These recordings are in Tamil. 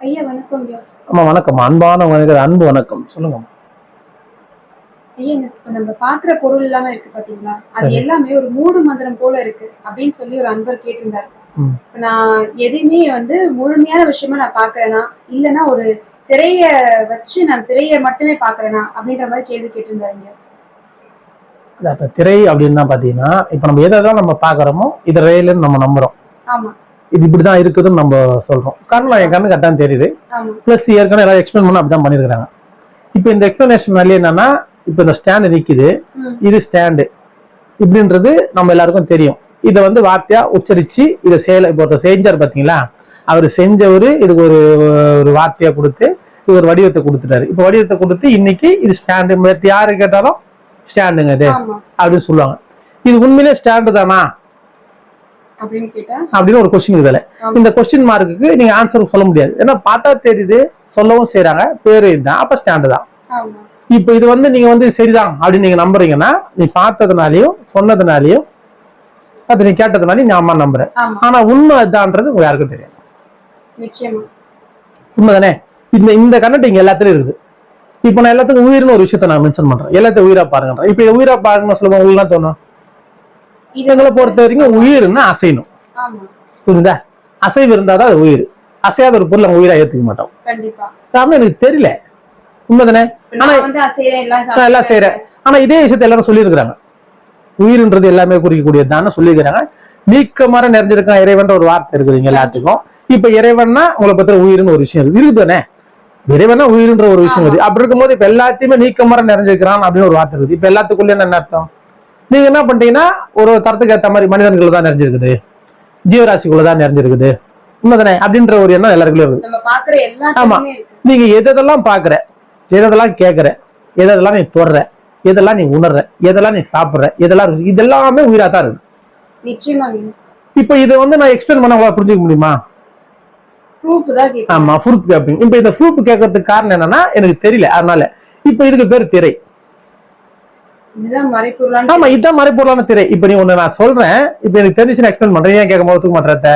ஐயா வணக்கங்க அம்மா வணக்கம். அன்பான வணக்கம் அன்பு வணக்கம். சொல்லுங்க ஐயா இப்ப நம்ம பாக்குற பொருள் எல்லாமே இருக்கு பாத்தீங்களா? அது. எல்லாமே ஒரு மூடு மந்திரம் போல இருக்கு அப்படின்னு சொல்லி ஒரு அன்பர் கேட்டிருந்தாரு. இப்ப நான் எதையுமே வந்து முழுமையான விஷயமா நான் பாக்குறேனா? இல்லைன்னா ஒரு திரைய வச்சு நான் திரைய மட்டுமே பாக்குறேனா? அப்படின்ற மாதிரி கேள்வி கேட்டிருந்தாருங்க அப்ப திரை அப்படின்னா பாத்தீங்கன்னா இப்ப நம்ம எதெல்லாம் நம்ம பாக்குறோமோ இது ரயிலுன்னு நம்ம நம்புறோம். ஆமா. இது இப்படிதான் இருக்குதுன்னு நம்ம சொல்றோம். கண்ணில் என் கண்ணு கரெக்டாக தெரியுது. ப்ளஸ் ஏற்கனவே எல்லாம் எக்ஸ்பிளைன் பண்ண அப்படிதான் பண்ணியிருக்காங்க இப்போ இந்த எக்ஸ்பிளனேஷன் வேலையே என்னன்னா இப்போ இந்த ஸ்டாண்டு நிக்குது. ம். இது ஸ்டாண்டு இப்படின்றது நம்ம எல்லாருக்கும் தெரியும். இதை வந்து வார்த்தையா உச்சரிச்சு இதை செயல இப்போ ஒருத்தர் செஞ்சார் பாத்தீங்களா? அவர் செஞ்சவர் இதுக்கு ஒரு ஒரு வார்த்தையா கொடுத்து இது ஒரு வடிவத்தை கொடுத்துட்டாரு. இப்போ வடிவத்தை கொடுத்து இன்னைக்கு இது ஸ்டாண்டு யாரு கேட்டாலும் ஸ்டாண்டுங்க இது. அப்படின்னு சொல்லுவாங்க. இது உண்மையிலே ஸ்டாண்டு தானா? அப்படின்னு ஒரு கொஸ்டின் இதுல. இந்த கொஸ்டின் மார்க்குக்கு நீங்க ஆன்சர் சொல்ல முடியாது. ஏன்னா பார்த்தா தெரியுது சொல்லவும் செய்றாங்க பேரு இதுதான் அப்ப ஸ்டாண்டு தான். இப்போ இது வந்து நீங்க வந்து சரிதான் அப்படின்னு நீங்க நம்புறீங்கன்னா நீ பார்த்ததுனாலயும் சொன்னதுனாலயும் அது நீ கேட்டதுனாலையும் நீ அம்மா நம்புற. ஆமா. ஆனா உண்மை அதுதான்றது உங்களுக்கு யாருக்கும் தெரியாது. உண்மைதானே? இந்த இந்த கண்ணட்டு இங்க எல்லாத்துலயும் இருக்குது. இப்போ நான் எல்லாத்துக்கும் உயிர்னு ஒரு விஷயத்த நான் மென்ஷன் பண்றேன். எல்லாத்தையும் உயிரா பாருங்கன்றேன் இப்போ உயிரா பாருங்கன்னு சொல்லுவோம் உங்களுக்கு தோணும்? எங்களை பொறுத்த வரைக்கும் உயிர்னா அசையணும். புரியுதா? அசைவு இருந்தாதான் அது உயிர். அசையாத ஒரு பொருள் நம்ம உயிரா ஏத்துக்க மாட்டோம். காரணம் எனக்கு தெரியல. உண்மைதானே? அசைறேன் எல்லாம் செய்யறேன். ஆனா இதே விஷயத்த எல்லாரும் சொல்லியிருக்கிறாங்க. உயிர்ன்றது எல்லாமே குறிக்கக்கூடியதுதான் சொல்லியிருக்கிறாங்க. நீக்கமர நிறைஞ்சிருக்கான் இறைவன்ற ஒரு வார்த்தை இருக்குது இங்க எல்லாத்துக்கும். இப்ப இறைவன்னா உங்களை பத்திர உயிர்னு ஒரு விஷயம் இருக்கு. இருக்குதானே? இறைவனா உயிர்ன்ற ஒரு விஷயம் இருக்குது அப்படி இருக்கும்போது இப்ப எல்லாத்தையுமே நீக்கமர நிறைஞ்சிருக்கிறான் அப்படின்னு ஒரு வார்த்தை இருக்குது. இப்ப எல்லாத்துக்குள்ள என்ன அர்த்தம்? நீங்க என்ன பண்றீங்கன்னா ஒரு தரத்துக்கு ஏத்த மாதிரி மனிதர்கள் தான் நிறைஞ்சிருக்குது. ஜீவராசிக்குள்ள தான் நிறைஞ்சிருக்குது. உண்மைதானே? அப்படின்ற ஒரு எண்ணம் எல்லாருக்குள்ளே இருக்குது இருக்கு. நீங்க எதெல்லாம் பாக்குற எதெல்லாம் கேட்குற எதெல்லாம் நீ தொடுற எதெல்லாம் நீ உணர்ற எதெல்லாம் நீ சாப்பிடுற எதெல்லாம் ருசி- இதெல்லாமே உயிரா தான் இருக்கு இப்போ இதை வந்து நான் எக்ஸ்பிளைன் பண்ண உங்களால புரிஞ்சுக்க முடியுமா? ஆமா ப்ரூஃப் கேட்பீங்க இப்போ இந்த ப்ரூஃப் கேட்கறதுக்கு காரணம் என்னன்னா எனக்கு தெரியல. அதனால இப்போ இதுக்கு பேர் திரை. ஆமா இதுதான் மறைப்பொருளான திரை. இப்போ நீ ஒண்ணு நான் சொல்றேன். இப்போ எனக்கு தெரிஞ்சு எக்ஸ்பிளைன் பண்றேன். ஏன் கேட்க போது மாட்டேறத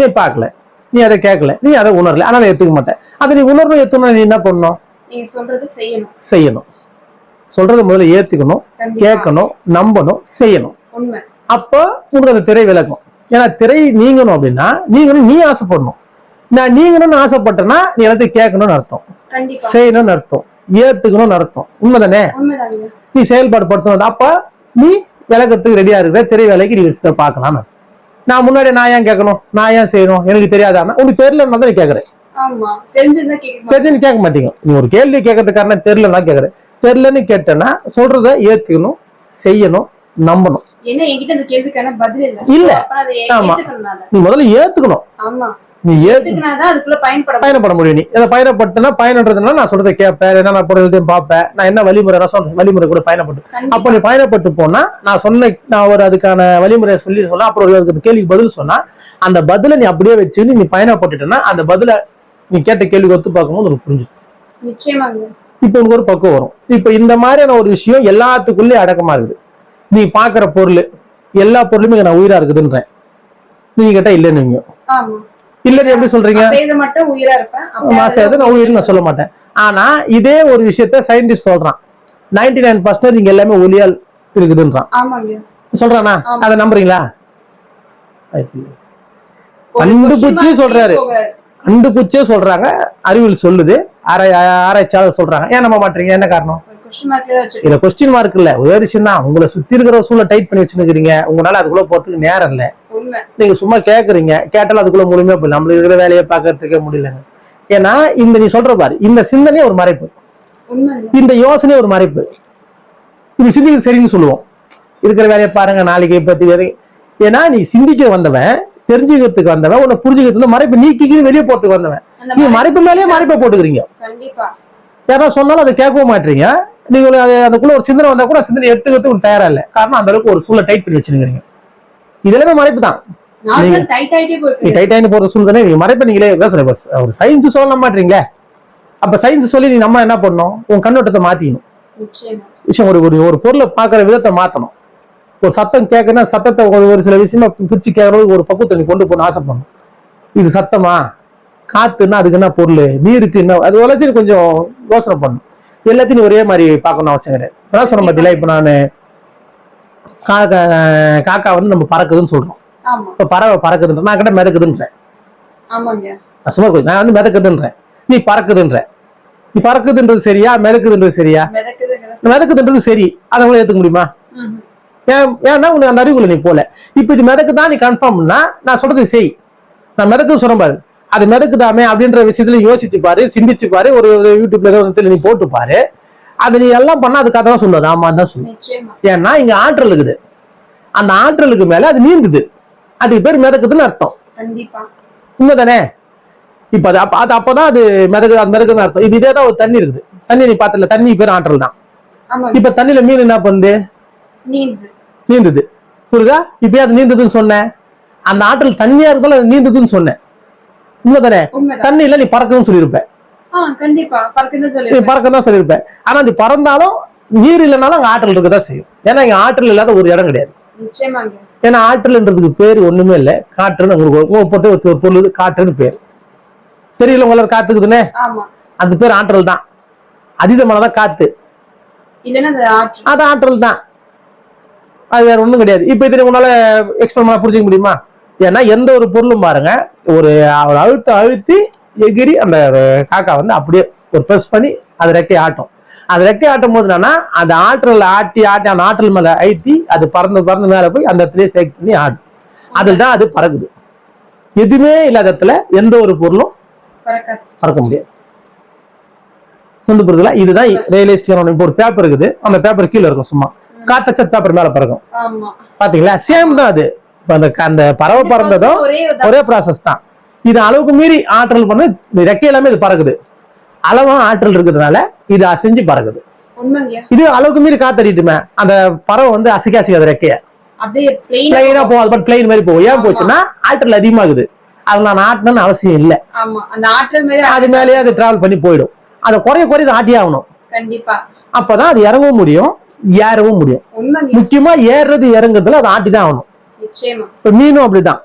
நீ பார்க்கல. நீ அதை கேட்கல. நீ அதை உணரல. ஆனால் ஏத்துக்க மாட்டேன். அதை நீ உணர்வு ஏத்தணும் நீ என்ன பண்ணணும்? செய்யணும். சொல்றதை முதல்ல ஏத்துக்கணும் கேட்கணும் நம்பணும் செய்யணும். அப்போ உனக்கு அந்த திரை விலகும் ஏன்னா திரை நீங்கணும் அப்படின்னா நீங்கணும் நீ ஆசைப்படணும். நான் நீங்கணும்னு ஆசைப்பட்டேன்னா நீ எல்லாத்தையும் கேட்கணும்னு அர்த்தம். செய்யணும்னு அர்த்தம். ஏத்துக்கணும்னு அர்த்தம். உண்மைதானே? நீ செயல்பாடு படுத்தணும் அப்ப நீ விளக்கத்துக்கு ரெடியா இருக்கிற திரை வேலைக்கு நீ வச்சு பார்க்கலாம் நான் முன்னாடி நான் ஏன் கேட்கணும்? நான் ஏன் செய்யணும்? எனக்கு தெரியாதானா உனக்கு தெரியலன்னா தான் நீ கேட்கறேன் தெரிஞ்சு கேட்க மாட்டீங்க. நீ ஒரு கேள்வி காரணம் தெரியலன்னா கேட்கறேன் தெரியலன்னு கேட்டேன்னா சொல்றத ஏத்துக்கணும் செய்யணும் நம்பணும். இல்ல. ஆமா. நீ முதல்ல ஏத்துக்கணும். ஆமா. நீ. பயணப்பட முடியும் நீ. அதை பயணப்பட்டுனா பயணன்றதுனா நான் சொல்றதை கேட்பேன். என்ன நான் பொருளையும் பார்ப்பேன். நான் என்ன வழிமுறை சொல்ற வழிமுறை கூட பயணப்பட்டு. அப்போ நீ பயணப்பட்டு போனா நான் சொன்ன நான் ஒரு அதுக்கான வழிமுறையை சொல்லி சொன்னா அப்புறம் ஒரு கேள்விக்கு பதில் சொன்னா அந்த பதிலை நீ அப்படியே வச்சு நீ பயணப்பட்டுட்டேன்னா அந்த பதிலை நீ கேட்ட கேள்விக்கு ஒத்து பார்க்கும்போது உனக்கு புரிஞ்சு நிச்சயமாங்க. இப்போ உனக்கு ஒரு பக்கம் வரும். இப்போ இந்த மாதிரியான ஒரு விஷயம் எல்லாத்துக்குள்ளேயும் அடக்கமா இருக்குது. நீ பாக்குற பொருள் எல்லா பொருளுமே நான் உயிரா இருக்குதுன்றேன். நீங்க கேட்டா இல்லைன்னு இல்லைன்னு எப்படி சொல்றீங்க? மட்டும் உயிரா இருப்பேன். நான் உயிர்னு நான் சொல்ல மாட்டேன். ஆனா இதே ஒரு விஷயத்த சயின்டிஸ்ட் சொல்றான். நைன்டி நைன் பர்சன்டேஜ் இங்க எல்லாமே ஒளியால் இருக்குதுன்றான். சொல்றானா. அதை நம்புறீங்களா? கண்டுபிடிச்சு சொல்றாரு. கண்டுபிடிச்சே சொல்றாங்க. அறிவியல் சொல்லுது. ஆராய் ஆராய்ச்சியாளர் சொல்றாங்க. ஏன் நம்ப மாட்டீங்க? என்ன காரணம்? இதுல கொஸ்டின் மார்க் இல்ல. ஒரே விஷயம் தான் உங்களை சுத்தி இருக்கிற சூழலை டைட் பண்ணி வச்சுருக்கீங்க உங்களால அதுக்குள்ள போறதுக்கு நேரம் இல்ல. நீங்க சும்மா கேக்குறீங்க. கேட்டாலும் அதுக்குள்ள முழுமையா போய் நம்மளுக்கு இருக்கிற வேலையை பார்க்கறதுக்கே முடியலங்க. ஏன்னா இந்த நீ சொல்ற பாரு இந்த சிந்தனையே ஒரு மறைப்பு. இந்த யோசனை ஒரு மறைப்பு. இப்படி சிந்திக்கிறது சரின்னு சொல்லுவோம். இருக்கிற வேலையை பாருங்க நாளைக்கு பத்தி ஏன்னா நீ சிந்திக்க வந்தவன் தெரிஞ்சுக்கிறதுக்கு வந்தவன் உன்னை புரிஞ்சுக்கிறதுக்கு மறைப்பு நீக்கிக்கிட்டு வெளியே போறதுக்கு வந்தவன். மாதிரி மறைப்பு மேலேயே மறைப்பை போட்டுக்கிறீங்க. கண்டிப்பா. யாராவது சொன்னாலும் அதை கேட்கவும் மாட்டீங்க. நீங்க அதுக்குள்ள ஒரு சிந்தனை வந்தா கூட சிந்தனை எடுத்துக்கிறதுக்கு ஒரு தயாரா இல்ல. காரணம் அந்த அளவுக்கு ஒரு சூழலை டைட் பண்ணி வச்சிருக்கீங்க இதெல்லாமே மறைப்பு தான் நாள் நீங்க- டைட் ஆயிட்டே நீ போயிருக்கு டைட் ஆகி போற சூழ்நிலை நீங்க மறைப்பை நீங்களே பேசுற பஸ் ஒரு சயின்ஸ் சொல்ல மாட்டீங்களே. அப்ப சயின்ஸ் சொல்லி நீ நம்ம என்ன பண்ணணும்? உன் கண்ணோட்டத்தை மாத்திக்கணும். விஷயம் ஒரு ஒரு ஒரு பொருளை பார்க்குற விதத்தை மாற்றணும் ஒரு சத்தம் கேட்கணும் சத்தத்தை ஒரு சில விஷயமா பிரிச்சு கேட்கறது ஒரு பக்குவத்தை நீ கொண்டு போகணும் ஆசைப்படணும். இது சத்தமா? காத்துன்னா அதுக்கு என்ன பொருள்? நீருக்கு என்ன? அது நீ கொஞ்சம் யோசனை பண்ணும் எல்லாத்தையும் ஒரே மாதிரி பார்க்கணும் அவசியம் கிடையாது. அதான் சொன்ன பார்த்தீங்களா இப்போ நான் காக்கா காக்கா வந்து நம்ம பறக்குதுன்னு சொல்றோம். இப்போ பறவை பறக்குதுன்ற நான் கிட்ட மிதக்குதுன்றேன். சும்மா நான் வந்து மிதக்குதுன்றேன். நீ பறக்குதுன்ற. நீ பறக்குதுன்றது சரியா மிதக்குதுன்றது சரியா? மிதக்குதுன்றது சரி. அதை உங்களை ஏத்துக்க முடியுமா? ஏன்னா உனக்கு அந்த அறிவுக்குள்ள நீ போல. இப்போ இது மிதக்குதான் நீ கன்ஃபார்ம்னா நான் சொல்றது செய் நான் மிதக்குது சொல்றேன் பாரு. அது மிதக்குதாமே அப்படின்ற விஷயத்துல யோசிச்சு பாரு சிந்திச்சு பாரு ஒரு யூடியூப்ல ஏதோ ஒண்ணுத்துல நீ போட்டு பாரு. அது நீ எல்லாம் பண்ணா அதுக்காக தான் சொல்லுவது ஆமா தான் நிச்சயமா. ஏன்னா இங்க ஆற்றல் இருக்குது. அந்த ஆற்றலுக்கு மேல அது நீந்துது. அதுக்கு பேர் மிதக்குதுன்னு அர்த்தம். உண்மைதானே? இப்ப அது அப்ப அது அப்பதான் அது மிதக்கு அது மிதக்குதுன்னு அர்த்தம். இப்ப இதே தான் ஒரு தண்ணி இருக்குது. தண்ணி நீ பாத்துல தண்ணி பேர் ஆற்றல் தான். இப்ப தண்ணியில மீன் என்ன பண்ணுது? நீந்து நீந்துது. புரியுதா? இப்பயே அது நீந்துதுன்னு சொன்னேன். அந்த ஆற்றல் தண்ணியா இருந்தாலும் அது நீந்துதுன்னு சொன்னேன். உண்மைதானே? உண்மைதான். தண்ணியில நீ பறக்குதுன்னு சொல்லியிருப்ப. ஆ கண்டிப்பா. பறக்குன்னு நீ சொல்லி பறக்க தான் சொல்லியிருப்ப. ஆனா அது பறந்தாலும் நீர் இல்லைனாலும் அங்க ஆற்றல் இருக்கதான் செய்யும். ஏன்னா இங்க ஆற்றல் இல்லாத ஒரு இடம் கிடையாது. ஏன்னா ஆற்றல்ன்றதுக்கு பேர் ஒண்ணுமே இல்லை. காற்றுன்னு உங்களுக்கு பொறுத்த ஒரு பொருள் காற்றுன்னு பேர். தெரியல உங்களுக்கு காத்துக்குதுன்னே? ஆமா. அந்த பேர் ஆற்றல் தான். அதீதமானதான் காத்து. அது ஆற்றல். தான். அது வேற ஒண்ணும் கிடையாது. இப்ப இதை உன்னால எக்ஸ்பிளைன் பண்ண புரிஞ்சுக்க முடியுமா? ஏன்னா எந்த ஒரு பொருளும் பாருங்க ஒரு அவர் அழுத்த அழுத்தி எகிரி அந்த காக்கா வந்து அப்படியே ஒரு ப்ரெஸ் பண்ணி அது ரெக்கை ஆட்டும். அது ரெக்கை ஆட்டும் போது என்னன்னா அந்த ஆற்றல் ஆட்டி ஆட்டி அந்த ஆற்றல் மேல அழுத்தி அது பறந்து பறந்து மேல போய் அந்த இடத்துலயே சேக் பண்ணி ஆடும். அதில் தான் அது பறக்குது. எதுவுமே இல்லாத இடத்துல எந்த ஒரு பொருளும் பறக்க முடியாது. சொந்த புரிதலா இதுதான் ரியலிஸ்டிக் இப்போ ஒரு பேப்பர் இருக்குது. அந்த பேப்பர் கீழே இருக்கும் சும்மா. காத்தச்ச பேப்பர் மேல பறக்கும். பாத்தீங்களா? சேம் தான் அது. அந்த அந்த பறவை பறந்ததும் ஒரே ப்ராசஸ் தான். இது அளவுக்கு மீறி ஆற்றல் பண்ண ரெக்கை எல்லாமே இது பறக்குது. அளவா ஆற்றல் இருக்கிறதுனால இது அசைஞ்சு பறக்குது. இது அளவுக்கு மீறி காத்தடிட்டுமே அந்த பறவை வந்து அசைக்க அசைக்காத ரெக்கைய. பிளைனா போகும். அது பிளைன் மாதிரி போகும். ஏன் போச்சுன்னா ஆற்றல் அதிகமாகுது. அது நான் ஆட்டணும்னு அவசியம் இல்லை. அது மேலேயே அது டிராவல் பண்ணி போயிடும். அதை குறைய குறைய ஆட்டி ஆகணும். கண்டிப்பா. அப்பதான் அது இறங்கவும் முடியும் ஏறவும் முடியும். முக்கியமா ஏறுறது இறங்குறதுல அது ஆட்டி தான் ஆகணும். இப்ப மீனும் அப்படிதான்.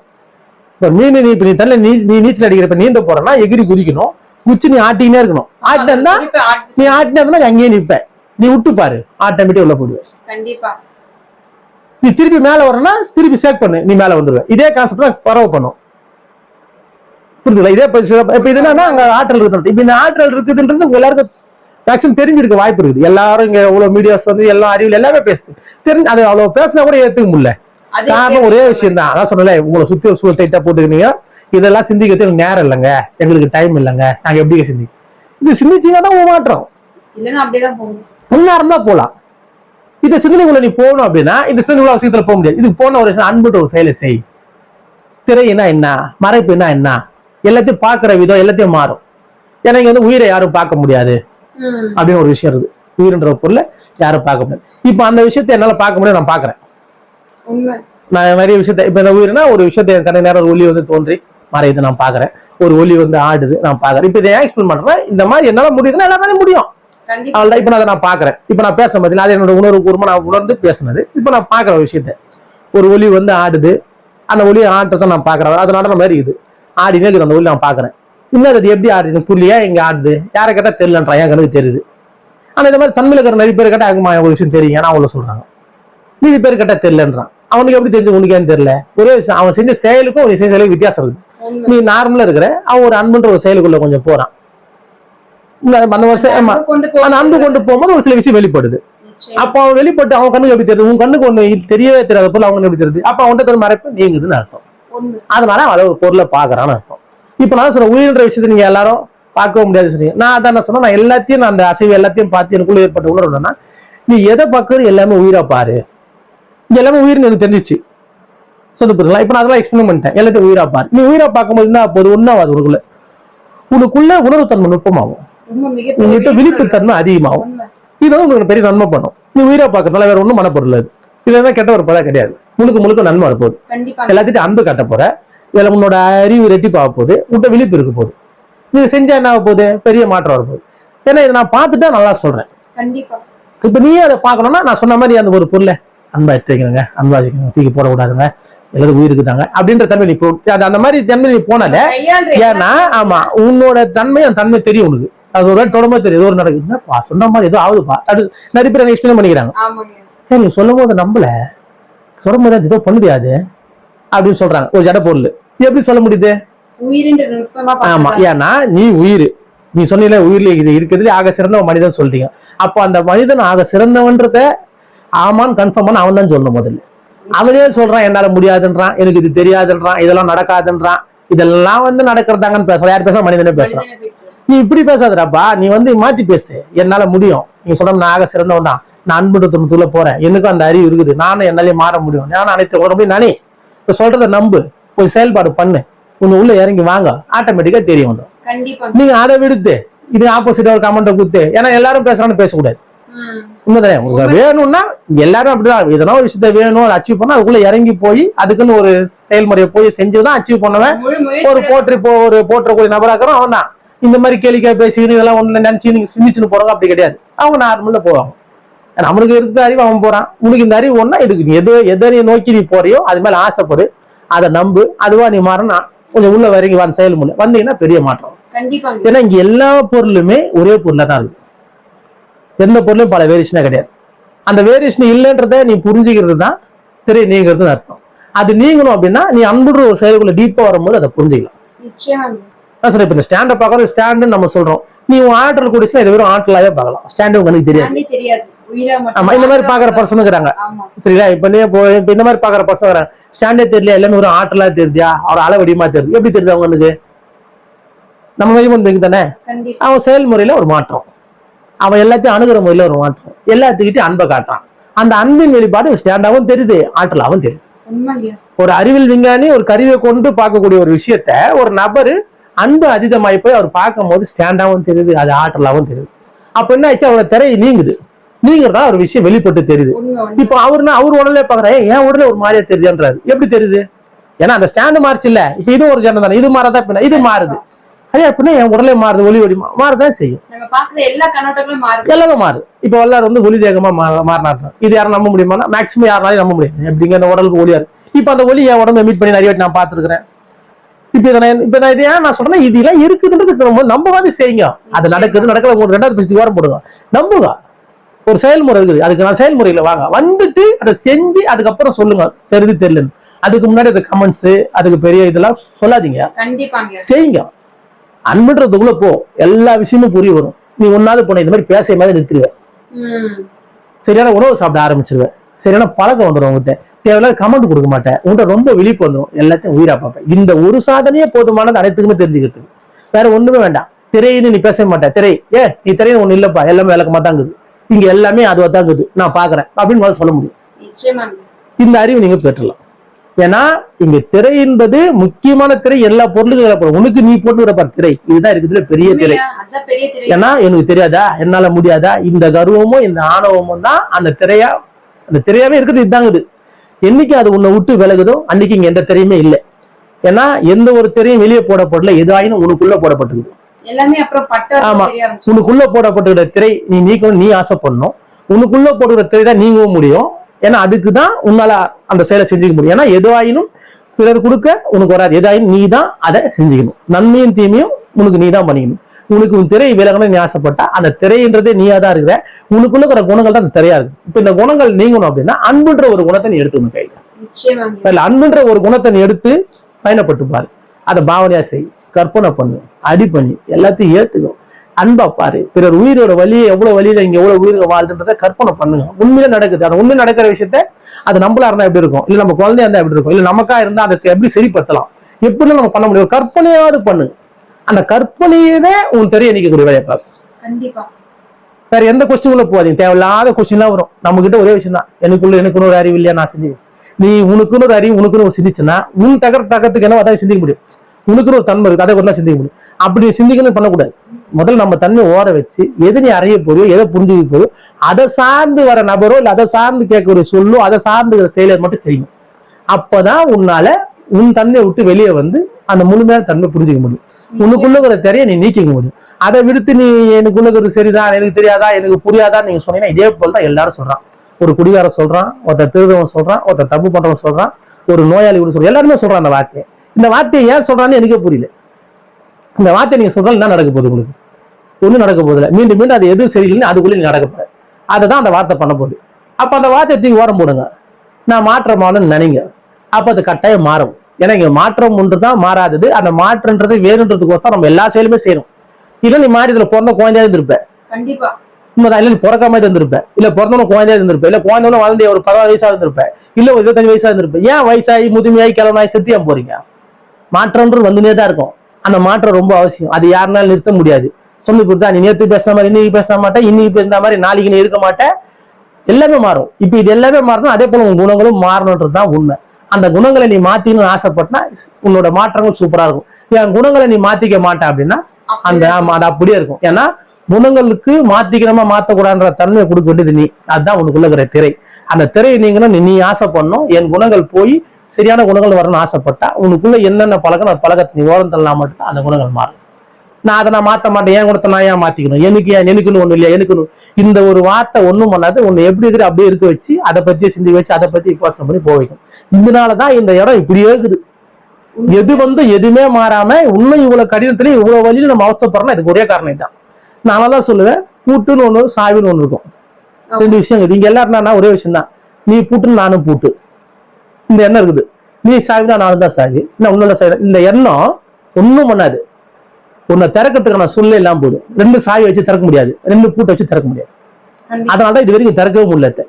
இப்ப மீன் நீ இப்ப நீ தள்ள நீ நீ நீச்சல் அடிக்கிறப்ப நீந்த போறேன்னா எகிரி குதிக்கணும். குச்சி நீ ஆட்டினே இருக்கணும். ஆட்டினா நீ ஆட்டினா நீ அங்கேயே நிப்ப நீ விட்டு பாரு ஆட்டோமேட்டிக் உள்ள போடுவ கண்டிப்பா. நீ திருப்பி மேல வரனா திருப்பி சேக் பண்ணு நீ மேல வந்துருவ இதே கான்செப்ட் தான் பறவை பண்ணும். புரியுதுல இதே இப்ப இப்ப இது என்னன்னா அங்க ஆற்றல் இருக்குது இப்ப இந்த ஆற்றல் இருக்குதுன்றது உங்க எல்லாருக்கும் மேக்ஸிமம் தெரிஞ்சிருக்க வாய்ப்பு இருக்குது. எல்லாரும் இங்க எவ்வளவு மீடியாஸ் வந்து எல்லா அறிவியல் எல்லாமே பேசுது. தெரிஞ்சு அது அவ்வளவு பேசினா கூட ஏத்துக்க முடியல. காரணம் ஒரே விஷயம் தான் அதான் சொன்னல உங்களை சுத்தி ஒரு சூழல் டைட்டா போட்டுக்கிறீங்க இதெல்லாம் சிந்திக்கிறது எனக்கு நேரம் இல்லைங்க. எங்களுக்கு டைம் இல்லைங்க. நாங்க எப்படி சிந்தி இது சிந்திச்சீங்கன்னா தான் மாற்றம். முன்னாரம் தான் போலாம். இந்த சிந்தனைக்குள்ள நீ போகணும் அப்படின்னா இந்த சிந்தனைக்குள்ள விஷயத்துல போக முடியாது. இதுக்கு போன ஒரு அன்புட்டு ஒரு செயலை செய். திரைனா என்ன? மறைப்புனா என்ன? எல்லாத்தையும் பார்க்கிற விதம் எல்லாத்தையும் மாறும். ஏன்னா இங்க வந்து உயிரை யாரும் பார்க்க முடியாது. அப்படின்னு ஒரு விஷயம் இருக்குது. உயிர்ன்ற பொருளை யாரும் பார்க்க முடியாது. இப்போ அந்த விஷயத்தை என்னால பார்க்க முடியாது நான் பார்க்கறேன். உண்மை நான் நிறைய விஷயத்த இப்ப இந்த உயிர்னா ஒரு விஷயத்தை என் கண்ண நேரம் ஒளி வந்து தோன்றி மறையுது நான் பாக்குறேன் ஒரு ஒளி வந்து ஆடுது நான் பாக்குறேன் இப்ப இதை ஏன் எக்ஸ்பிளைன் பண்றேன் இந்த மாதிரி என்னால முடியுதுன்னா எல்லாத்தாலும் முடியும். அவ்வளவுதான். இப்ப நான் அதை நான் பாக்குறேன் இப்ப நான் பேசுறேன் பார்த்தீங்களா அது என்னோட உணர்வு கூர்மா நான் உணர்ந்து பேசுனது. இப்ப நான் பாக்குற ஒரு விஷயத்த. ஒரு ஒளி வந்து ஆடுது. அந்த ஒளி ஆட்டத்தை நான் பாக்குறேன் அது நடன மாதிரி இருக்குது. ஆடினே இருக்குது. அந்த ஒளி நான் பாக்குறேன் இன்னும் அது எப்படி ஆடுது புள்ளியா இங்க ஆடுது? யாரை கேட்டா தெரியலன்றா? என் கணக்கு தெரியுது. ஆனா இந்த மாதிரி சன்மில இருக்கிற நிறைய பேர் கேட்டா எனக்கு ஒரு விஷயம் தெரியும். ஏன்னா அவ்வளவு சொல்றாங்க. மீதி பேர் கேட்டா தெரியலன்றான். அவனுக்கு எப்படி தெரிஞ்சு உனக்கு ஏன்னு தெரியல. ஒரே விஷயம் அவன் செஞ்ச செயலுக்கும் அவன் செஞ்ச செயலுக்கும் வித்தியாசம் இருக்கு. நீ நார்மலா இருக்கிற அவன் ஒரு அன்புன்ற ஒரு செயலுக்குள்ள கொஞ்சம் போறான். அந்த வருஷம் ஆமா. அன்பு கொண்டு அந்த அன்பு கொண்டு போகும்போது ஒரு சில விஷயம் வெளிப்படுது. அப்ப அவன் வெளிப்பட்டு அவன் கண்ணுக்கு எப்படி தெரியுது? உன் கண்ணுக்கு ஒண்ணு தெரியவே தெரியாத பொருள் அவனுக்கு எப்படி தெரியுது? அப்ப அவன்கிட்ட ஒரு மறைப்பு நீங்குதுன்னு அர்த்தம். அதனால அவன் ஒரு பொருளை பாக்குறான்னு அர்த்தம். இப்ப நான் சொல்றேன் உயிர்ன்ற விஷயத்தை நீங்க எல்லாரும் பார்க்கவும் முடியாது சொன்னீங்க நான் அதான் என்ன சொன்னேன் நான் எல்லாத்தையும் நான் அந்த அசைவு எல்லாத்தையும் பார்த்து எனக்குள்ள ஏற்பட்ட உணர்வு என்னன்னா நீ எதை பார்க்கறது எல்லாமே உயிரா பாரு. எல்லாமே உயிர்னு எனக்கு தெரிஞ்சிச்சு. சொந்த புரியுங்களா இப்ப நான் அதெல்லாம் எக்ஸ்பிளைன் பண்ணிட்டேன். எல்லாத்தையும் உயிரா பாரு. நீ உயிரா பார்க்கும்போது என்ன போது ஒன்னாவது உனக்குள்ள. உனக்குள்ள உணர்வு தன்மை நுட்பமாகும் உங்ககிட்ட விழிப்புத்தன்மை அதிகமாகும். உண்மை இது வந்து உங்களுக்கு பெரிய நன்மை பண்ணும். நீ உயிரா பார்க்கறதுனால வேற ஒன்றும் மனப்பொருள் அது இதுல கெட்ட ஒரு பதம் கிடையாது. முழுக்க முழுக்க நன்மை வரப்போகுது. கண்டிப்பா. எல்லாத்திட்டும் அன்பு கட்ட போற. இதுல உன்னோட அறிவு ரெட்டிப்பாக போகுது உன்கிட்ட விழிப்பு இருக்க போகுது. நீ செஞ்சா என்ன ஆக போகுது? பெரிய மாற்றம் வரப்போகுது ஏன்னா இதை நான் பார்த்துட்டா நல்லா சொல்றேன். இப்ப நீயே அதை பார்க்கணும்னா நான் சொன்ன மாதிரி அந்த ஒரு பொருளை அன்பா எடுத்து வைக்கணுங்க. அன்பா வச்சுக்கணும் தூக்கி போடக்கூடாதுங்க. எல்லாரும் உயிருக்கு தாங்க அப்படின்ற தன்மை நீ போ அந்த மாதிரி தன்மை நீ போனால ஏன்னா ஆமா உன்னோட தன்மை அந்த தன்மை தெரியும் உனக்கு. அது ஒரு தொடர்பு தெரியும். ஏதோ ஒரு நடக்குது என்னப்பா சொன்ன மாதிரி ஏதோ ஆகுதுப்பா. அது நிறைய பேர் எக்ஸ்பிளைன் பண்ணிக்கிறாங்க. ஏன் நீ சொல்லும் போது நம்பல. சொல்லும் போது அது ஏதோ பண்ணுது அது. அப்படின்னு சொல்றாங்க. ஒரு ஜட பொருள். எப்படி சொல்ல முடியுது? ஆமா ஏன்னா நீ உயிர். நீ சொன்னீல உயிர்ல இது இருக்கிறதுல ஆக சிறந்த மனிதன் சொல்றீங்க. அப்போ அந்த மனிதன் ஆக சிறந்தவன்றத ஆமான்னு கன்ஃபார்ம் பண்ண அவன் தான் சொல்லணும் முதல்ல. அவனே சொல்றான் என்னால முடியாதுன்றான் எனக்கு இது தெரியாதுன்றான் இதெல்லாம் நடக்காதுன்றான். இதெல்லாம் வந்து நடக்கிறதாங்கன்னு பேசுறான் யார் பேச மனிதனே பேசுறான். நீ இப்படி பேசாதடாப்பா நீ வந்து மாத்தி பேசு. என்னால முடியும். நீ சொல்ற நான் ஆக சிறந்தவன் தான். நான் அன்பு துணுத்துல போறேன். எனக்கும் அந்த அறிவு இருக்குது. நானும் என்னாலே மாற முடியும். நானும் அனைத்து உடம்பு நானே. இப்ப சொல்றத நம்பு. ஒரு செயல்பாடு பண்ணு. உங்க உள்ள இறங்கி வாங்க. ஆட்டோமேட்டிக்கா தெரியும் வந்துடும். நீங்க அதை விடுத்து. இது ஆப்போசிட்டா ஒரு கமெண்ட்டை குத்து. ஏன்னா எல்லாரும் பேசுறான்னு பேசக்கூடாது. உண்மைதானே? உங்களுக்கு வேணும்னா எல்லாரும் அப்படிதான். எதனா ஒரு விஷயத்த வேணும் அச்சீவ் பண்ணா அதுக்குள்ள இறங்கி போய் அதுக்குன்னு ஒரு செயல்முறையை போய் செஞ்சுதான் அச்சீவ் பண்ணுவேன். ஒரு போற்றி போ ஒரு போற்றக்கூடிய நபராக்கிறோம். அவன் தான் இந்த மாதிரி கேளிக்கை பேசிக்கிட்டு இதெல்லாம் ஒண்ணு நினைச்சு நீங்க சிந்திச்சுன்னு போறாங்க அப்படி கிடையாது. அவங்க நார்மலா போவாங்க. நம்மளுக்கு இருக்கிற அறிவு அவன் போறான். உனக்கு இந்த அறிவு ஒண்ணா? இதுக்கு நீ எது எதை நீ நோக்கி நீ போறியோ அது மேல ஆசைப்படு. அதை நம்பு. அதுவா நீ மாறினா கொஞ்சம் உள்ள வரைக்கும் வந்து செயல்முறை வந்தீங்கன்னா பெரிய மாற்றம். ஏன்னா இங்க எல்லா பொருளுமே ஒரே பொருளா தான் இருக்கு. எந்த பொருளும் பல வேரியேஷனே கிடையாது. அந்த வேரியேஷன் இல்லைன்றத நீ புரிஞ்சுக்கிறது தான் திரை நீங்கிறது அர்த்தம். அது நீங்கணும் அப்படின்னா நீ அன்புன்ற ஒரு செயலுக்குள்ள டீப்பா வரும்போது அதை புரிஞ்சுக்கலாம். சொல்றேன் இப்ப இந்த ஸ்டாண்டை பார்க்கறது ஸ்டாண்டுன்னு நம்ம சொல்றோம். நீ உன் ஆற்றல் கூடிச்சுன்னா இது வெறும் ஆற்றலாவே பார்க்கலாம். ஸ்டாண்டு உங்களுக்கு தெரியாது. ஆமா இந்த மாதிரி பாக்குற பர்சன் இருக்கிறாங்க. சரிங்களா? இப்ப நீ இப்போ இந்த மாதிரி பாக்குற பர்சன் வராங்க ஸ்டாண்டே தெரியல எல்லாமே ஒரு ஆற்றலா தெரியுதா? அவர் அளவடிமா தெரியுது? எப்படி தெரியுது அவங்களுக்கு நம்ம பேங்க் தானே? அவன் செயல்முறையில ஒரு மாற்றம். அவன் எல்லாத்தையும் அணுகிற முறையில ஒரு மாற்றம் எல்லாத்துக்கிட்டையும் அன்பை காட்டுறான். அந்த அன்பின் வெளிப்பாடு ஸ்டாண்டாவும் தெரியுது ஆற்றலாவும் தெரியுது. ஒரு அறிவியல் விஞ்ஞானி ஒரு கருவியை கொண்டு பார்க்கக்கூடிய ஒரு விஷயத்த ஒரு நபரு அன்பு அதீதமாயி போய் அவர் பார்க்கும்போது ஸ்டாண்டாவும் தெரியுது அது ஆற்றலாவும் தெரியுது. அப்ப என்ன ஆச்சு அவரோட திரை நீங்குது. நீங்கிறதா ஒரு விஷயம் வெளிப்பட்டு தெரியுது. இப்போ அவர்னா அவர் உடனே பாக்குறேன் ஏன் உடனே ஒரு மாதிரியா தெரியுதுன்றாரு. எப்படி தெரியுது? ஏன்னா அந்த ஸ்டாண்டு மாறுச்சு இல்ல. இப்ப இது ஒரு ஜனம் தானே. இது மாறதா இப்ப இது மாறுது. அதே அப்படின்னா என் உடலே மாறுது ஒளி ஒளி மாறதான் செய்யும். பாக்குற எல்லா கண்ணோட்டங்களும் மாறுது எல்லாமே மாறுது இப்போ எல்லாரும் வந்து ஒளி தேகமா மாறினாரு. இது யாரும் நம்ப முடியுமா? மேக்ஸிமம் யாருனாலும் நம்ப முடியாது. எப்படிங்க அந்த உடலுக்கு ஒளியா இருக்கு இப்போ அந்த ஒளி என் உடம்பு மீட் பண்ணி நிறைய நான் பார்த்துருக்கிறேன். இப்போ இதை நான் இப்போ நான் இது ஏன் நான் சொல்றேன் இது எல்லாம் இருக்குதுன்றது நம்ம நம்ப வந்து செய்யுங்க. அது நடக்குது நடக்கல ஒரு ரெண்டாவது பஸ்ட் வாரம் போடுங்க. நம்புங்க. ஒரு செயல்முறை இருக்குது. அதுக்கு நான் செயல்முறையில வாங்க. வந்துட்டு அதை செஞ்சு அதுக்கப்புறம் சொல்லுங்க. தெரியுது தெரியலன்னு அதுக்கு முன்னாடி அது கமெண்ட்ஸ் அதுக்கு பெரிய இதெல்லாம் சொல்லாதீங்க. செய்யுங்க. அன்புன்றதுக்குள்ள போ. எல்லா விஷயமும் புரிய வரும். நீ ஒன்னாவது போன இந்த மாதிரி பேச மாதிரி நிறுத்திடுவேன். சரியான உணவு சாப்பிட ஆரம்பிச்சிருவேன். சரியான பழக்கம் வந்துடும் உங்ககிட்ட தேவையில்லாத கமெண்ட் கொடுக்க மாட்டேன். உங்கள்கிட்ட ரொம்ப விழிப்பு வந்துடும் எல்லாத்தையும் உயிரா பார்ப்பேன். இந்த ஒரு சாதனையே போதுமானது அனைத்துக்குமே தெரிஞ்சுக்கிறதுக்கு. வேற ஒண்ணுமே வேண்டாம். திரைன்னு நீ பேச மாட்டேன். திரை. ஏ நீ திரைன்னு ஒண்ணு இல்லப்பா. எல்லாமே விளக்கமா தாங்குது இங்க எல்லாமே அதுவா தாங்குது நான் பாக்குறேன் அப்படின்னு சொல்ல முடியும். இந்த அறிவு நீங்க பெற்றலாம். ஏன்னா இங்க திரை என்பது முக்கியமான திரை எல்லா பொருளுக்கும் இருப்போம் உனக்கு நீ போட்டுக்கிற பாரு திரை. இதுதான் இருக்குதுல பெரிய திரை. ஏன்னா எனக்கு தெரியாதா? என்னால முடியாதா? இந்த கர்வமும் இந்த ஆணவமும் தான் அந்த திரையா அந்த திரையாவே இருக்குது இதுதாங்குது என்னைக்கு அது உன்னை விட்டு விலகுதோ அன்னைக்கு இங்க எந்த திரையுமே இல்லை. ஏன்னா எந்த ஒரு திரையும் வெளியே போடப்படல எதாயினும் உனக்குள்ள போடப்பட்டிருக்குது. எல்லாமே அப்புறம் பட்டா ஆமா. உனக்குள்ள போடப்பட்டிருக்கிற திரை நீ நீக்கணும் நீ ஆசைப்படணும். உனக்குள்ள போடுகிற திரை தான் நீங்கவும் முடியும். ஏன்னா அதுக்கு தான் உன்னால அந்த செயலை செஞ்சுக்க முடியும். ஏன்னா எதுவாயினும் பிறர் கொடுக்க உனக்கு வராது. எதாயினும் நீ தான் அதை செஞ்சுக்கணும். நன்மையும் தீமையும் உனக்கு நீ தான் பண்ணிக்கணும். உனக்கு உன் திரை விலகணும்னு நீ ஆசைப்பட்டா அந்த திரைன்றதே நீயா தான் இருக்கிற. உனக்குள்ள இருக்கிற குணங்கள் தான் அந்த திரையா இருக்கு. இப்ப இந்த குணங்கள் நீங்கணும் அப்படின்னா அன்புன்ற ஒரு குணத்தை நீ எடுத்துக்கணும் கையில. அன்புன்ற ஒரு குணத்தை நீ எடுத்து பயணப்பட்டு பாரு. அதை பாவனையா செய். கற்பனை பண்ணு. அடி பண்ணி. எல்லாத்தையும் ஏத்துக்கும் அன்பா பாரு. பிறர் உயிரோட வலியை எவ்வளவு வழியில இங்க எவ்வளவு உயிர்கள் வாழ்துன்றத கற்பனை பண்ணுங்க. உண்மையில நடக்குது. அந்த உண்மையில நடக்கிற விஷயத்த அது நம்மளா இருந்தா எப்படி இருக்கும்? இல்ல நம்ம குழந்தையா இருந்தா எப்படி இருக்கும்? இல்ல நமக்கா இருந்தா அதை எப்படி சரிப்படுத்தலாம்? எப்படி நம்ம பண்ண முடியும்? கற்பனையாவது பண்ணுங்க அந்த கற்பனையவே உன் தெரிய நிக்கக்கூடிய வேலையை பாரு. கண்டிப்பா. வேற எந்த கொஸ்டின்ல போகாதீங்க. தேவையில்லாத கொஸ்டின்லாம் வரும். நம்ம கிட்ட ஒரே விஷயம் தான். எனக்குள்ள எனக்குன்னு ஒரு அறிவு இல்லையா? நான் செஞ்சேன் நீ உனக்குன்னு ஒரு அறிவு உனக்குன்னு ஒரு சிந்திச்சுன்னா உன் தகர தகத்துக்கு என்ன அதான் சிந்திக்க முடியும். உனக்குன்னு ஒரு தன்மை இருக்கு. அதை கூட சிந்திக்க முடியும். அப்படி சிந்திக்கணும் பண்ணக்கூடாது. முதல்ல நம்ம தன்மை ஓர வச்சு எது நீ அறிய போறியோ எதை புரிஞ்சுக்க போறியோ அதை சார்ந்து வர நபரோ இல்ல அதை சார்ந்து கேட்கிற சொல்லோ அதை சார்ந்து செயலை மட்டும் செய்யும். அப்பதான் உன்னால உன் தன்மையை விட்டு வெளியே வந்து அந்த முழுமையான தன்மை புரிஞ்சுக்க முடியும். உனக்குள்ள இருக்கிற திரையை நீ நீக்கிக்க முடியும். அதை விடுத்து நீ எனக்கு உள்ளது சரிதான் எனக்கு தெரியாதா எனக்கு புரியாதா நீங்க சொன்னீங்கன்னா இதே போல தான் எல்லாரும் சொல்றான். ஒரு குடிகாரன் சொல்றான் ஒருத்தர் திருடவன் சொல்றான் ஒருத்தர் தப்பு பண்றவன் சொல்றான் ஒரு நோயாளி கூட சொல்றோம் எல்லாருமே சொல்றாங்க அந்த வார்த்தையை. இந்த வார்த்தையை ஏன் சொல்றான்னு எனக்கே புரியல. இந்த வார்த்தையை நீங்க சொல்றாலும் என்ன நடக்க போகுது உங்களுக்கு? ஒன்றும் நடக்க போதில்லை மீண்டும் மீண்டும் அது எதுவும் சரியில்லைன்னு அதுக்குள்ளே நீ நடக்க போற அதை தான் அந்த வார்த்தை பண்ண போகுது. அப்ப அந்த வார்த்தையை தூக்கி ஓரம் போடுங்க. நான் மாற்றமானு நினைங்க. அப்ப அது கட்டாயம் மாறும். ஏன்னா இங்க மாற்றம் ஒன்று தான் மாறாதது. அந்த மாற்றன்றது வேணுன்றதுக்கோசம் நம்ம எல்லா செயலுமே செய்யணும். இல்லை நீ மாறி இதுல பிறந்த குழந்தையா இருந்திருப்ப. கண்டிப்பா. உண்மைதான். இல்ல நீ பிறக்காம இருந்திருப்ப. இல்ல பிறந்தவனும் குழந்தையா இருந்திருப்ப. இல்ல குழந்தைகளும் வளர்ந்து ஒரு பதினாறு வயசா இருந்திருப்ப. இல்ல ஒரு இருபத்தஞ்சு வயசா இருந்திருப்ப. ஏன் வயசாகி முதுமையாகி கிழவனாகி செத்தியா போறீங்க? மாற்றம்ன்றது வந்துனே தான் இருக்கும். அந்த மாற்றம் ரொம்ப அவசியம். அது யாருனாலும் நிறுத்த முடியாது. சொல்லி கொடுத்தா நீ நேத்து பேசின மாதிரி இன்னைக்கு பேசின மாட்டேன் இன்னைக்கு பேசின மாதிரி நாளைக்கு நீ இருக்க மாட்டேன். எல்லாமே மாறும். இப்ப இது எல்லாமே மாறணும் அதே போல உன் குணங்களும் மாறணுன்றது தான் உண்மை. அந்த குணங்களை நீ மாத்தின்னு ஆசைப்பட்டா உன்னோட மாற்றங்கள் சூப்பரா இருக்கும். என் குணங்களை நீ மாத்திக்க மாட்ட அப்படின்னா அந்த ஆமா அது அப்படியே இருக்கும். ஏன்னா குணங்களுக்கு மாத்திக்கணுமா மாத்தக்கூடாதுன்ற தன்மையை கொடுக்க வேண்டியது நீ. அதுதான் உனக்குள்ள இருக்கிற திரை. அந்த திரையை நீங்களும் நீ- ஆசை ஆசைப்படணும். என் குணங்கள் போய் சரியான குணங்கள் வரணும்னு ஆசைப்பட்டா உனக்குள்ள என்னென்ன பழக்கம் அந்த பழக்கத்தை நீ ஓரம் தள்ளலாம் மட்டும் அந்த குணங்கள் மாறும். நான் அதை நான் மாற்ற மாட்டேன். என் குணத்தை நான் ஏன் மாத்திக்கணும்? எனக்கு ஏன்? எனக்குன்னு ஒண்ணு இல்லையா? எனக்குன்னு இந்த ஒரு வார்த்தை ஒண்ணும் பண்ணாது. உன்னை எப்படி இருக்கிற அப்படியே இருக்க வச்சு அதை பத்தி சிந்தி வச்சு அதை பத்தி யோசனை பண்ணி போக வைக்கும் இதனாலதான் இந்த இடம் இப்படியே இருக்குது. எது வந்து எதுவுமே மாறாம இன்னும் இவ்வளவு கடினத்திலையும் இவ்வளவு வழியில நம்ம அவஸ்தைப்படுறோம்னா இதுக்கு ஒரே காரணம் தான் நான் தான் சொல்லுவேன். கூட்டுன்னு ஒண்ணு சாவின்னு ஒண்ணு இருக்கும். ரெண்டு விஷயம் இருக்குது. இங்க எல்லாரும் என்னன்னா ஒரே விஷயம் தான் நீ பூட்டுன்னு நானும் பூட்டு. இந்த எண்ணம் இருக்குது. நீ சாவினா நானும் தான் சாவி. நான் உன்னோட சாவி இந்த எண்ணம் ஒண்ணும் பண்ணாது. உன்னை திறக்கிறதுக்கான சூழ்நிலை இல்லாம போதும். ரெண்டு சாவி வச்சு திறக்க முடியாது. ரெண்டு பூட்டை வச்சு திறக்க முடியாது. அதனாலதான் இது வரைக்கும் திறக்கவே முடியல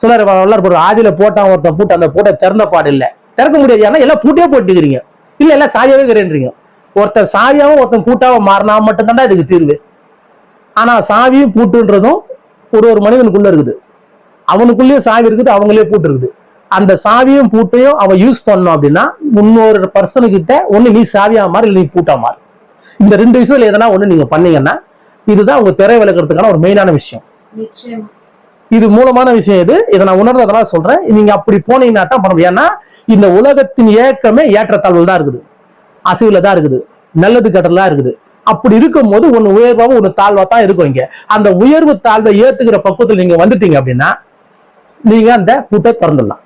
சிலர் வல்லார் போடுற ஆதியில போட்டான் ஒருத்தன் பூட்டு. அந்த பூட்டை திறந்த பாடு இல்ல. திறக்க முடியாது. ஏன்னா எல்லாம் பூட்டே போட்டுக்கிறீங்க. இல்ல எல்லாம் சாவியாவே இருக்கிறேன்றீங்க. ஒருத்தன் சாவியாவும் ஒருத்தன் பூட்டாவும் மாறினா மட்டும்தான்டா இதுக்கு தீர்வு. ஆனா சாவியும் பூட்டுன்றதும் ஒரு ஒரு மனிதனுக்குள்ள இருக்குது. அவனுக்குள்ளேயே சாவி இருக்குது அவங்களே பூட்டு இருக்குது அந்த சாவியும் பூட்டையும் அவன் யூஸ் பண்ணோம் அப்படின்னா இன்னொரு பர்சனு கிட்ட ஒண்ணு நீ சாவியா மாறு இல்லை நீ பூட்டா மாறு. இந்த ரெண்டு விஷயத்துல எதனா ஒண்ணு நீங்க பண்ணீங்கன்னா இதுதான் உங்க திரை விளக்குறதுக்கான ஒரு மெயினான விஷயம். இது மூலமான விஷயம் இது இதை நான் உணர்றதெல்லாம் சொல்றேன். நீங்க அப்படி போனீங்கன்னா தான் பண்ண முடியும். ஏன்னா இந்த உலகத்தின் ஏக்கமே ஏற்றத்தாழ்வுல தான் இருக்குது. அசைவுல தான் இருக்குது. நல்லது கெட்டலாம் இருக்குது. அப்படி இருக்கும்போது ஒன்னு உயர்வாவும் ஒன்னு தாழ்வா தான் இருக்கும் இங்க. அந்த உயர்வு தாழ்வை ஏத்துக்கிற பக்குவத்தில் நீங்க வந்துட்டீங்க அப்படின்னா நீங்க அந்த பூட்டை திறந்துடலாம்.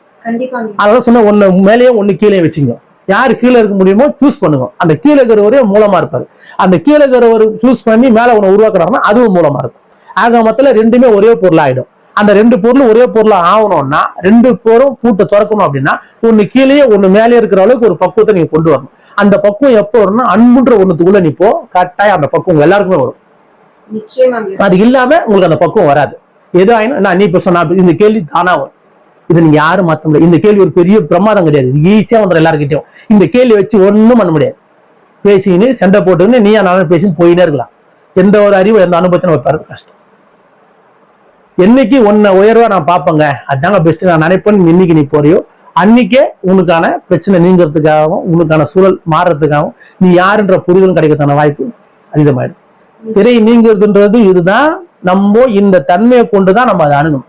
அதனால சொன்ன ஒண்ணு மேலேயும் ஒண்ணு கீழே வச்சுங்க. யாரு கீழே இருக்க முடியுமோ சூஸ் பண்ணுங்க. அந்த கீழே இருக்கிறவரே மூலமா இருப்பாரு. அந்த கீழே இருக்கிறவர் சூஸ் பண்ணி மேல ஒண்ணு உருவாக்குறாருன்னா அதுவும் மூலமா இருக்கும். ஆக மொத்தத்துல ரெண்டுமே ஒரே பொருள் ஆயிடும் அந்த ரெண்டு பொருளும் ஒரே பொருளா ஆகணும்னா ரெண்டு பேரும் பூட்டை திறக்கணும் அப்படின்னா ஒண்ணு கீழேயே ஒண்ணு மேலே இருக்கிற அளவுக்கு ஒரு பக்குவத்தை நீங்க கொண்டு வரணும். அந்த பக்குவம் எப்போ வரும்னா அன்புன்ற ஒண்ணுத்துக்குள்ள நீ போ கட்டாயம் அந்த பக்குவம் எல்லாருக்குமே வரும். அது இல்லாம உங்களுக்கு அந்த பக்குவம் வராது. எது ஆயினும் நான் நீ இப்ப சொன்னா இந்த கேள்வி தானா வரும். இது நீங்க யாரும் மாத்த முடியாது. இந்த கேள்வி ஒரு பெரிய பிரமாதம் கிடையாது. இது ஈஸியா வந்துடும் எல்லாருக்கிட்டையும் இந்த கேள்வி வச்சு ஒண்ணும் பண்ண முடியாது. பேசிக்கின்னு சண்டை போட்டுன்னு நீ நானும் பேசின்னு போயினே இருக்கலாம். எந்த ஒரு அறிவு எந்த அனுபவத்தையும் பெறது கஷ்டம். என்னைக்கு உன்னை உயர்வா நான் பார்ப்பேங்க? அதுதாங்க பெஸ்ட் நான் நினைப்பேன் நீ இன்னைக்கு நீ போறியோ? அன்னைக்கே உனக்கான பிரச்சனை நீங்கிறதுக்காகவும் உனக்கான சூழல் மாறுறதுக்காகவும் நீ யாருன்ற புரிதலும் கிடைக்கிறதுக்கான வாய்ப்பு அதிகமாயிடும். திரை நீங்கிறதுன்றது இதுதான். நம்ம இந்த தன்மையை கொண்டுதான் நம்ம அதை அணுகணும்.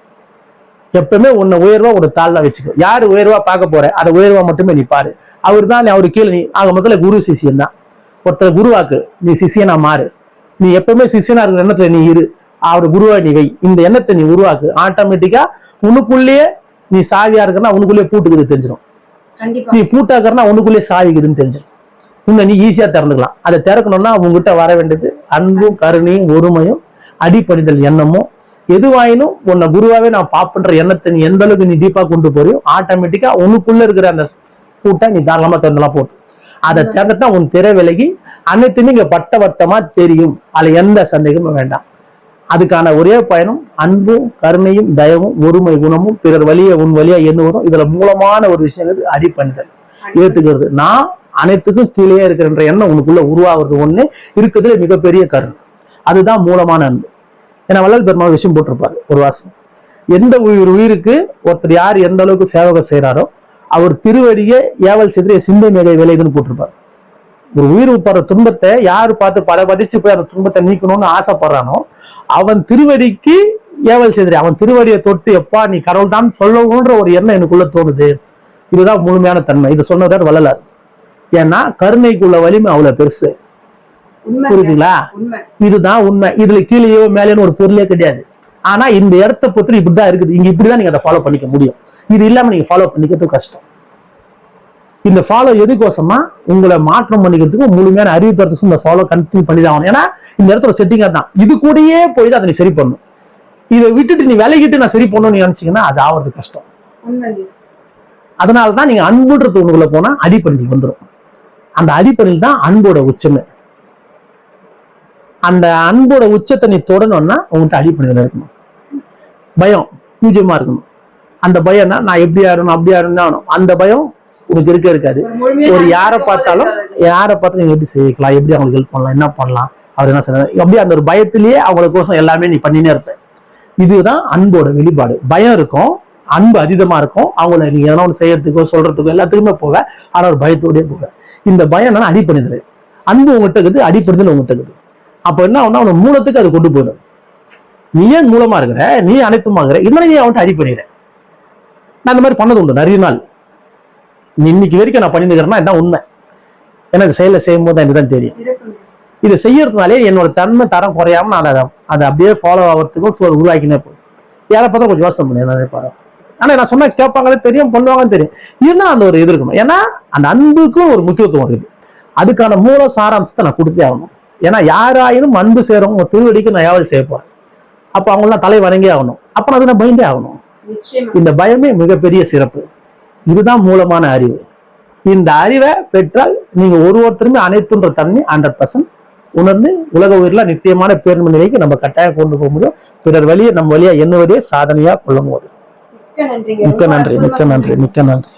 எப்பவுமே உன்னை உயர்வா ஒரு தாழ்வா வச்சுக்கோ. யாரு உயர்வா பார்க்க போற? அதை உயர்வா மட்டுமே நீ பாரு. அவர் தான் நீ அவரு கீழே நீ ஆக முதல்ல குரு சிஷியன் தான். ஒருத்தர் குருவாக்கு நீ சிஷியனா மாறு. நீ எப்பவுமே சிஷியனா இருக்கிற எண்ணத்துல நீ இரு. அவர் குருவா நீ வை இந்த எண்ணத்தை நீ உருவாக்கு. ஆட்டோமேட்டிக்கா உனக்குள்ளேயே நீ சாவியா இருக்கிறனா உனக்குள்ளேயே பூட்டுக்குது தெரிஞ்சிடும் நீ பூட்டாக்கறனா உனக்குள்ளே சாவிக்குதுன்னு தெரிஞ்சிடும் உன்னை நீ ஈஸியா திறந்துக்கலாம். அதை திறக்கணும்னா உங்ககிட்ட வர வேண்டியது அன்பும் கருணையும் ஒருமையும் அடிப்படைதல் எண்ணமும். எதுவாயினும் உன்னை குருவாவே நான் பாப்புன்ற எண்ணத்தை நீ எந்த அளவுக்கு நீ டீப்பா கொண்டு போறியோ ஆட்டோமேட்டிக்கா உனக்குள்ள இருக்கிற அந்த பூட்டை நீ தாராளமா திறந்தலாம் போட்டு. அதை திறந்துட்டா உன் திரை விலகி அனைத்துமே இங்க பட்டவர்த்தமா தெரியும். அதுல எந்த சந்தேகமும் வேண்டாம். அதுக்கான ஒரே பயணம் அன்பும் கருணையும் தயவும் ஒருமை குணமும் பிறர் வழியை உன் வழியா எண்ணுவதும் இதுல மூலமான ஒரு விஷயம் அடிப்பணிதல் ஏத்துக்கிறது. நான் அனைத்துக்கும் கீழே இருக்கிறன்ற எண்ணம் உனக்குள்ள உருவாகிறது ஒண்ணு. இருக்கிறதுல மிகப்பெரிய கருணை. அதுதான் மூலமான அன்பு. ஏன்னா வள்ளல் பெருமாள் விஷயம் போட்டிருப்பாரு ஒரு வாசம் எந்த உயிர் உயிருக்கு ஒருத்தர் யார் எந்த அளவுக்கு சேவகம் செய்றாரோ அவர் திருவடியை ஏவல் செய்து சிந்தை மேலை விளையுதுன்னு போட்டிருப்பார். ஒரு உயிர் படுற துன்பத்தை யார் பார்த்து பல பதிச்சு போய் அந்த துன்பத்தை நீக்கணும்னு ஆசைப்படுறானோ அவன் திருவடிக்கு ஏவல் செய்திரு. அவன் திருவடியை தொட்டு எப்பா நீ கடவுள் தான் சொல்லணுன்ற ஒரு எண்ணம் எனக்குள்ள தோணுது. இதுதான் முழுமையான தன்மை. இது சொன்னவர் வள்ளலார். ஏன்னா கருணைக்குள்ள வலிமை அவ்வளவு பெருசு. புரியுதுங்களா? இதுதான் உண்மை. இதுல கீழேயோ மேலேயோ ஒரு பொருளே கிடையாது. ஆனா இந்த இடத்த பொறுத்து இப்படிதான் இருக்குது. இங்க இப்படிதான் நீங்க அதை ஃபாலோ பண்ணிக்க முடியும். இது இல்லாம நீங்க ஃபாலோ பண்ணிக்கிறது கஷ்டம். இந்த ஃபாலோ எதுக்கோசமா உங்களை மாற்றம் பண்ணிக்கிறதுக்கு முழுமையான அறிவு தரத்துக்கு இந்த ஃபாலோ கண்டினியூ பண்ணி தான் ஆகணும். ஏன்னா இந்த இடத்துல செட்டிங்காக தான் இது கூடயே போய் தான் அதை சரி பண்ணணும். இதை விட்டுட்டு நீ விலகிட்டு நான் சரி பண்ணணும்னு நினைச்சீங்கன்னா அது ஆகிறது கஷ்டம். அதனால தான் நீங்க அன்புன்றது உங்களுக்குள்ள போனா அடிப்படையில் வந்துடும் அந்த அடிப்படையில் தான் அன்போட உச்சமே. அந்த அன்போட உச்சத்தை நீ தொடணும்னா உங்கள்கிட்ட அடிப்படையில் இருக்கணும். பயம் பூஜ்யமா இருக்கணும். அந்த பயம்னா நான் எப்படி ஆடணும் அப்படி ஆடணும் ஆகணும். அந்த பயம் உனக்கு இருக்க இருக்காது. ஒரு யாரை பார்த்தாலும். யாரை பார்த்து நீங்க எப்படி செய்யலாம் எப்படி அவங்களுக்கு ஹெல்ப் பண்ணலாம்? என்ன பண்ணலாம்? அவர் என்ன செய்யலாம் அப்படியே அந்த ஒரு பயத்திலேயே அவங்களுக்கோசம் எல்லாமே நீ பண்ணினே இருப்ப. இதுதான் அன்போட வெளிப்பாடு. பயம் இருக்கும் அன்பு அதீதமா இருக்கும். அவங்கள நீங்க எதனா ஒன்று செய்யறதுக்கோ சொல்றதுக்கோ எல்லாத்துக்குமே போக ஆனா ஒரு பயத்தோடயே போக இந்த பயம் என்னன்னா அடிப்படைது அன்பு உங்ககிட்ட இருக்குது அடிப்படுதல் உங்ககிட்ட இருக்குது. அப்ப என்ன ஆகும்னா அவன மூலத்துக்கு அது கொண்டு போயிடும். நீ ஏன் மூலமா இருக்கிற? நீ அனைத்துமா இருக்கிற இருந்தாலும் நீ அவன்கிட்ட அடிப்படைகிற நான் இந்த மாதிரி பண்ணது உண்டு. நிறைய நாள். நீ இன்னைக்கு வரைக்கும் நான் பண்ணிருக்கிறேன்னா இதான் உண்மை. ஏன்னா இந்த செயலை செய்யும் போது எனக்கு தான் தெரியும். இதை செய்யறதுனாலே என்னோட தன்மை தரம் குறையாம நான் அதை அதை அப்படியே ஃபாலோ ஆகிறதுக்கும் சோ- உருவாக்கினே போய் யாரை பார்த்தா கொஞ்சம் யோசனை பண்ணி நான் பாரு ஆனா நான் சொன்னா கேட்பாங்களே தெரியும் பண்ணுவாங்கன்னு தெரியும். இருந்தாலும் அந்த ஒரு இது இருக்கணும் ஏன்னா அந்த அன்புக்கும் ஒரு முக்கியத்துவம் இருக்குது. அதுக்கான மூல சாராம்சத்தை நான் கொடுத்தே ஆகணும். ஏன்னா யாராயினும் அன்பு சேரவங்க உங்க திருவடிக்கு நான் யாவல் செய்ய போறேன். அப்போ அவங்களாம் தலை வணங்கி ஆகணும். அப்ப நான் அதை நான் பயந்தே ஆகணும். இந்த பயமே மிகப்பெரிய சிறப்பு. இதுதான் மூலமான அறிவு. இந்த அறிவை பெற்றால் நீங்க ஒரு ஒருத்தருமே அனைத்துன்ற தன்மை ஹண்ட்ரட் பர்சன்ட் உணர்ந்து உலக உயிரில நித்தியமான பேர்மை நிலைக்கு நம்ம கட்டாயம் கொண்டு போக முடியும். பிறர் வழியை நம்ம வழியா எண்ணுவதே சாதனையா கொள்ளும் போது. மிக்க நன்றி மிக்க நன்றி மிக்க நன்றி.